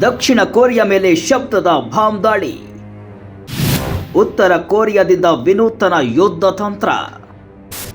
ದಕ್ಷಿಣ Korea ಮೇಲೆ ಶಬ್ದದ bomb ದಾಳಿ ಉತ್ತರ ಕೊರಿಯಾದಿಂದ ವಿನೂತನ ಯುದ್ಧ ತಂತ್ರ.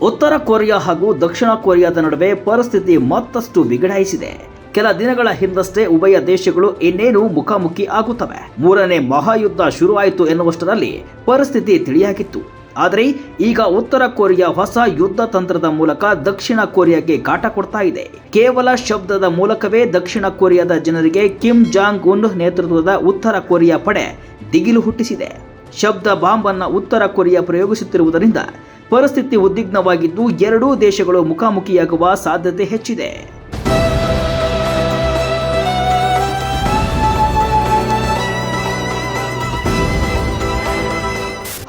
ಉತ್ತರ ಕೊರಿಯಾ ಹಾಗೂ ದಕ್ಷಿಣ ಕೊರಿಯಾದ ನಡುವೆ ಪರಿಸ್ಥಿತಿ ಮತ್ತಷ್ಟು ಬಿಗಡಾಯಿಸಿದೆ ಕೆಲ ದಿನಗಳ ಹಿಂದಷ್ಟೇ ಉಭಯ ದೇಶಗಳು ಇನ್ನೇನು ಮುಖಾಮುಖಿ ಆಗುತ್ತವೆ. ಮೂರನೇ ಮಹಾಯುದ್ಧ ಶುರುವಾಯಿತು ಎನ್ನುವಷ್ಟರಲ್ಲಿ ಪರಿಸ್ಥಿತಿ ತಿಳಿಯಾಗಿತ್ತು. ಆದರೆ ಈಗ ಉತ್ತರ ಕೊರಿಯಾ ಹೊಸ ಯುದ್ಧ ತಂತ್ರದ ಮೂಲಕ ದಕ್ಷಿಣ ಕೊರಿಯಾಗೆ ಕಾಟ ಕೊಡ್ತಾ ಇದೆ. ಕೇವಲ ಶಬ್ದದ ಮೂಲಕವೇ ದಕ್ಷಿಣ ಕೊರಿಯಾದ ಜನರಿಗೆ ಕಿಮ್ ಜಾಂಗ್ ಉನ್ ನೇತೃತ್ವದ ಉತ್ತರ ಕೊರಿಯಾ ಪಡೆ ದಿಗಿಲು ಹುಟ್ಟಿಸಿದೆ. ಶಬ್ದ ಬಾಂಬ್ ಅನ್ನ ಉತ್ತರ ಕೊರಿಯಾ ಪ್ರಯೋಗಿಸುತ್ತಿರುವುದರಿಂದ ಪರಿಸ್ಥಿತಿ ಉದ್ವಿಗ್ನವಾಗಿದ್ದು ಎರಡೂ ದೇಶಗಳು ಮುಖಾಮುಖಿಯಾಗುವ ಸಾಧ್ಯತೆ ಹೆಚ್ಚಿದೆ.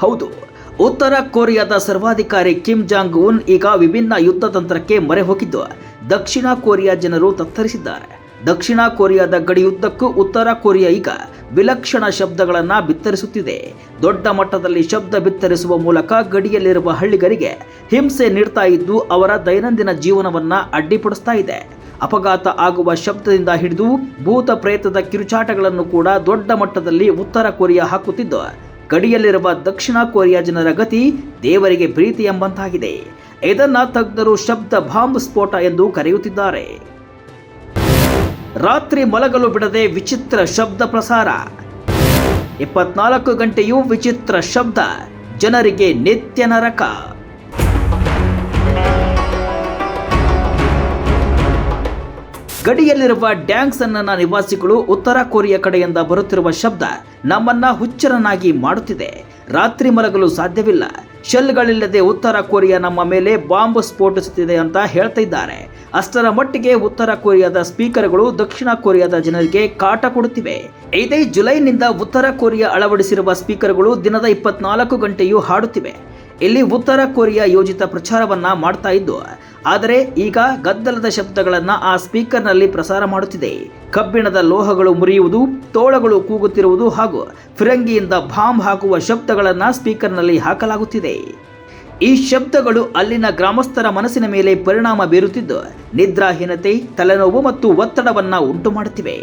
ಹೌದು ಉತ್ತರ ಕೊರಿಯಾದ ಸರ್ವಾಧಿಕಾರಿ ಕಿಮ್ ಜಾಂಗ್ ಉನ್ ಈಗ ವಿಭಿನ್ನ ಯುದ್ಧ ತಂತ್ರಕ್ಕೆ ಮೊರೆ ಹೋಗಿದ್ದು, ದಕ್ಷಿಣ ಕೊರಿಯಾ ಜನರು ತತ್ತರಿಸಿದ್ದಾರೆ. ದಕ್ಷಿಣ ಕೊರಿಯಾದ ಗಡಿಯುದ್ದಕ್ಕೂ ಉತ್ತರ ಕೊರಿಯಾ ಈಗ ವಿಲಕ್ಷಣ ಶಬ್ದಗಳನ್ನು ಬಿತ್ತರಿಸುತ್ತಿದೆ. ದೊಡ್ಡ ಮಟ್ಟದಲ್ಲಿ ಶಬ್ದ ಬಿತ್ತರಿಸುವ ಮೂಲಕ ಗಡಿಯಲ್ಲಿರುವ ಹಳ್ಳಿಗರಿಗೆ ಹಿಂಸೆ ನೀಡ್ತಾ ಇದ್ದು, ಅವರ ದೈನಂದಿನ ಜೀವನವನ್ನ ಅಡ್ಡಿಪಡಿಸ್ತಾ ಇದೆ. ಅಪಘಾತ ಆಗುವ ಶಬ್ದದಿಂದ ಹಿಡಿದು ಭೂತ ಪ್ರೇತದ ಕಿರುಚಾಟಗಳನ್ನು ಕೂಡ ದೊಡ್ಡ ಮಟ್ಟದಲ್ಲಿ ಉತ್ತರ ಕೊರಿಯಾ ಹಾಕುತ್ತಿದ್ದು ಗಡಿಯಲ್ಲಿರುವ ದಕ್ಷಿಣ ಕೊರಿಯಾ ಜನರ ಗತಿ ದೇವರಿಗೆ ಪ್ರೀತಿ ಎಂಬಂತಾಗಿದೆ. ಇದನ್ನ ತಜ್ಞರು ಶಬ್ದ ಬಾಂಬ್ ಸ್ಫೋಟ ಎಂದು ಕರೆಯುತ್ತಿದ್ದಾರೆ. ರಾತ್ರಿ ಮಲಗಲು ಬಿಡದೆ ವಿಚಿತ್ರ ಶಬ್ದ ಪ್ರಸಾರ. ಇಪ್ಪತ್ನಾಲ್ಕು ಗಂಟೆಯೂ ವಿಚಿತ್ರ ಶಬ್ದ. ಜನರಿಗೆ ನಿತ್ಯ ನರಕ. ಗಡಿಯಲ್ಲಿರುವ ಡ್ಯಾಂಗ್ಸನ್ನ ನಿವಾಸಿಗಳು ಉತ್ತರ ಕೊರಿಯಾ ಕಡೆಯಿಂದ ಬರುತ್ತಿರುವ ಶಬ್ದ ನಮ್ಮನ್ನ ಹುಚ್ಚರನಾಗಿ ಮಾಡುತ್ತಿದೆ. ರಾತ್ರಿ ಮಲಗಲು ಸಾಧ್ಯವಿಲ್ಲ. ಶೆಲ್ಗಳಿಲ್ಲದೆ ಉತ್ತರ ಕೊರಿಯಾ ನಮ್ಮ ಮೇಲೆ ಬಾಂಬ್ ಸ್ಫೋಟಿಸುತ್ತಿದೆ ಅಂತ ಹೇಳ್ತಾ ಇದ್ದಾರೆ ಅಷ್ಟರ ಮಟ್ಟಿಗೆ ಉತ್ತರ ಕೊರಿಯಾದ ಸ್ಪೀಕರ್ಗಳು ದಕ್ಷಿಣ ಕೊರಿಯಾದ ಜನರಿಗೆ ಕಾಟ ಕೊಡುತ್ತಿವೆ. ಇದೇ ಜುಲೈನಿಂದ ಉತ್ತರ ಕೊರಿಯಾ ಅಳವಡಿಸಿರುವ ಸ್ಪೀಕರ್ಗಳು ದಿನದ ಇಪ್ಪತ್ನಾಲ್ಕು ಗಂಟೆಯೂ ಹಾಡುತ್ತಿವೆ. ಇಲ್ಲಿ ಉತ್ತರ ಕೊರಿಯಾ ಯೋಜಿತ ಪ್ರಚಾರವನ್ನ ಮಾಡ್ತಾ ಇದ್ದು ಆದರೆ ಈಗ ಗದ್ದಲದ ಶಬ್ದಗಳನ್ನು ಆ ಸ್ಪೀಕರ್ನಲ್ಲಿ ಪ್ರಸಾರ ಮಾಡುತ್ತಿದೆ. ಕಬ್ಬಿಣದ ಲೋಹಗಳು ಮುರಿಯುವುದು, ತೋಳಗಳು ಕೂಗುತ್ತಿರುವುದು ಹಾಗೂ ಫಿರಂಗಿಯಿಂದ ಬಾಂಬ್ ಹಾಕುವ ಶಬ್ದಗಳನ್ನು ಸ್ಪೀಕರ್ನಲ್ಲಿ ಹಾಕಲಾಗುತ್ತಿದೆ. ಈ ಶಬ್ದಗಳು ಅಲ್ಲಿನ ಗ್ರಾಮಸ್ಥರ ಮನಸ್ಸಿನ ಮೇಲೆ ಪರಿಣಾಮ ಬೀರುತ್ತಿದ್ದು, ನಿದ್ರಾಹೀನತೆ, ತಲೆನೋವು ಮತ್ತು ಒತ್ತಡವನ್ನು ಉಂಟು ಮಾಡುತ್ತಿವೆ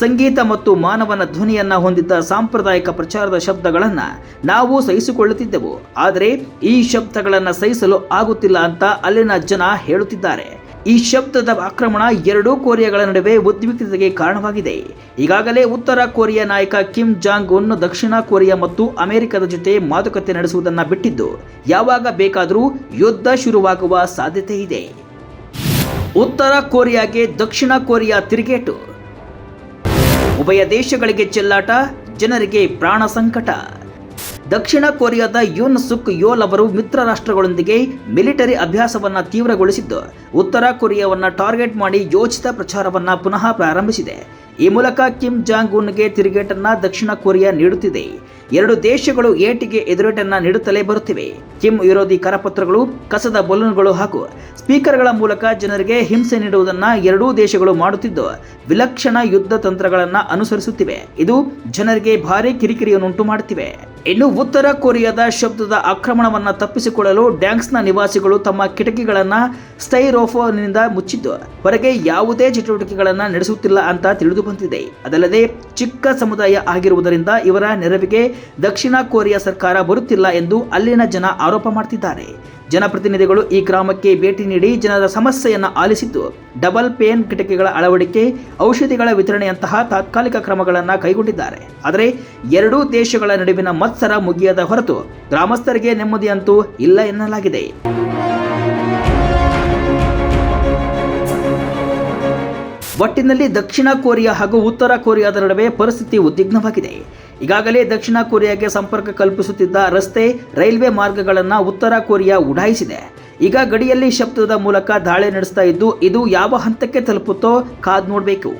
ಸಂಗೀತ ಮತ್ತು ಮಾನವನ ಧ್ವನಿಯನ್ನ ಹೊಂದಿದ್ದ ಸಾಂಪ್ರದಾಯಿಕ ಪ್ರಚಾರದ ಶಬ್ದಗಳನ್ನು ನಾವು ಸಹಿಸಿಕೊಳ್ಳುತ್ತಿದ್ದೆವು. ಆದರೆ ಈ ಶಬ್ದಗಳನ್ನು ಸಹಿಸಲು ಆಗುತ್ತಿಲ್ಲ ಅಂತ ಅಲ್ಲಿನ ಜನ ಹೇಳುತ್ತಿದ್ದಾರೆ. ಈ ಶಬ್ದದ ಆಕ್ರಮಣ ಎರಡೂ ಕೊರಿಯಾಗಳ ನಡುವೆ ಉದ್ವಿಗ್ನತೆಗೆ ಕಾರಣವಾಗಿದೆ. ಈಗಾಗಲೇ ಉತ್ತರ ಕೊರಿಯಾ ನಾಯಕ ಕಿಮ್ ಜಾಂಗ್ ಉನ್ ದಕ್ಷಿಣ ಕೊರಿಯಾ ಮತ್ತು ಅಮೆರಿಕದ ಜೊತೆ ಮಾತುಕತೆ ನಡೆಸುವುದನ್ನು ಬಿಟ್ಟಿದ್ದು, ಯಾವಾಗ ಬೇಕಾದರೂ ಯುದ್ಧ ಶುರುವಾಗುವ ಸಾಧ್ಯತೆ ಇದೆ. ಉತ್ತರ ಕೊರಿಯಾಗೆ ದಕ್ಷಿಣ ಕೊರಿಯಾ ತಿರುಗೇಟು. ಉಭಯ ದೇಶಗಳಿಗೆ ಚೆಲ್ಲಾಟ, ಜನರಿಗೆ ಪ್ರಾಣ ಸಂಕಟ. ದಕ್ಷಿಣ ಕೊರಿಯಾದ ಯುನ್ ಸುಕ್ ಯೋಲ್ ಅವರು ಮಿತ್ರ ರಾಷ್ಟ್ರಗಳೊಂದಿಗೆ ಮಿಲಿಟರಿ ಅಭ್ಯಾಸವನ್ನು ತೀವ್ರಗೊಳಿಸಿದ್ದು, ಉತ್ತರ ಕೊರಿಯಾವನ್ನು ಟಾರ್ಗೆಟ್ ಮಾಡಿ ಯೋಚಿತ ಪ್ರಚಾರವನ್ನು ಪುನಃ ಪ್ರಾರಂಭಿಸಿದೆ. ಈ ಮೂಲಕ ಕಿಮ್ ಜಾಂಗ್ ಉನ್ಗೆ ತಿರುಗೇಟನ್ನು ದಕ್ಷಿಣ ಕೊರಿಯಾ ನೀಡುತ್ತಿದೆ. ಎರಡು ದೇಶಗಳು ಏಟಿಗೆ ಎದುರೇಟನ್ನು ನೀಡುತ್ತಲೇ ಬರುತ್ತಿವೆ. ಕಿಮ್ ವಿರೋಧಿ ಕರಪತ್ರಗಳು, ಕಸದ ಬಲೂನ್ಗಳು ಹಾಗೂ ಸ್ಪೀಕರ್ಗಳ ಮೂಲಕ ಜನರಿಗೆ ಹಿಂಸೆ ನೀಡುವುದನ್ನು ಎರಡೂ ದೇಶಗಳು ಮಾಡುತ್ತಿದ್ದು, ವಿಲಕ್ಷಣ ಯುದ್ಧ ತಂತ್ರಗಳನ್ನು ಅನುಸರಿಸುತ್ತಿವೆ. ಇದು ಜನರಿಗೆ ಭಾರೀ ಕಿರಿಕಿರಿಯನ್ನುಂಟು ಮಾಡುತ್ತಿವೆ. ಇನ್ನು ಉತ್ತರ ಕೊರಿಯಾದ ಶಬ್ದದ ಆಕ್ರಮಣವನ್ನು ತಪ್ಪಿಸಿಕೊಳ್ಳಲು ಡ್ಯಾಂಕ್ಸ್ನ ನಿವಾಸಿಗಳು ತಮ್ಮ ಕಿಟಕಿಗಳನ್ನು ಸ್ಟೈರೋಫೋನಿಂದ ಮುಚ್ಚಿದ್ದು ಹೊರಗೆ ಯಾವುದೇ ಚಟುವಟಿಕೆಗಳನ್ನು ನಡೆಸುತ್ತಿಲ್ಲ ಅಂತ ತಿಳಿದು ಬಂದಿದೆ. ಅದಲ್ಲದೆ ಚಿಕ್ಕ ಸಮುದಾಯ ಆಗಿರುವುದರಿಂದ ಇವರ ನೆರವಿಗೆ ದಕ್ಷಿಣ ಕೊರಿಯಾ ಸರ್ಕಾರ ಬರುತ್ತಿಲ್ಲ ಎಂದು ಅಲ್ಲಿನ ಜನ ಆರೋಪ ಮಾಡ್ತಿದ್ದಾರೆ. ಜನಪ್ರತಿನಿಧಿಗಳು ಈ ಗ್ರಾಮಕ್ಕೆ ಭೇಟಿ ನೀಡಿ ಜನರ ಸಮಸ್ಯೆಯನ್ನು ಆಲಿಸಿದ್ದು, ಡಬಲ್ ಪೇನ್ ಕಿಟಕಿಗಳ ಅಳವಡಿಕೆ, ಔಷಧಿಗಳ ವಿತರಣೆಯಂತಹ ತಾತ್ಕಾಲಿಕ ಕ್ರಮಗಳನ್ನು ಕೈಗೊಂಡಿದ್ದಾರೆ. ಆದರೆ ಎರಡೂ ದೇಶಗಳ ನಡುವಿನ ಮತ್ಸರ ಮುಗಿಯದ ಹೊರತು ಗ್ರಾಮಸ್ಥರಿಗೆ ನೆಮ್ಮದಿಯಂತೂ ಇಲ್ಲ ಎನ್ನಲಾಗಿದೆ. ಒಟ್ಟಿನಲ್ಲಿ ದಕ್ಷಿಣ ಕೊರಿಯಾ ಹಾಗೂ ಉತ್ತರ ಕೊರಿಯಾದ ನಡುವೆ ಪರಿಸ್ಥಿತಿ ಉದ್ವಿಗ್ನವಾಗಿದೆ. ಈಗಾಗಲೇ ದಕ್ಷಿಣ ಕೊರಿಯಾಗೆ ಸಂಪರ್ಕ ಕಲ್ಪಿಸುತ್ತಿದ್ದ ರಸ್ತೆ, ರೈಲ್ವೆ ಮಾರ್ಗಗಳನ್ನು ಉತ್ತರ ಕೊರಿಯಾ ಉಡಾಯಿಸಿದೆ. ಈಗ ಗಡಿಯಲ್ಲಿ ಶಬ್ದದ ಮೂಲಕ ದಾಳಿ ನಡೆಸ್ತಾ ಇದ್ದು, ಇದು ಯಾವ ಹಂತಕ್ಕೆ ತಲುಪುತ್ತೋ ಕಾದ್ ನೋಡಬೇಕು.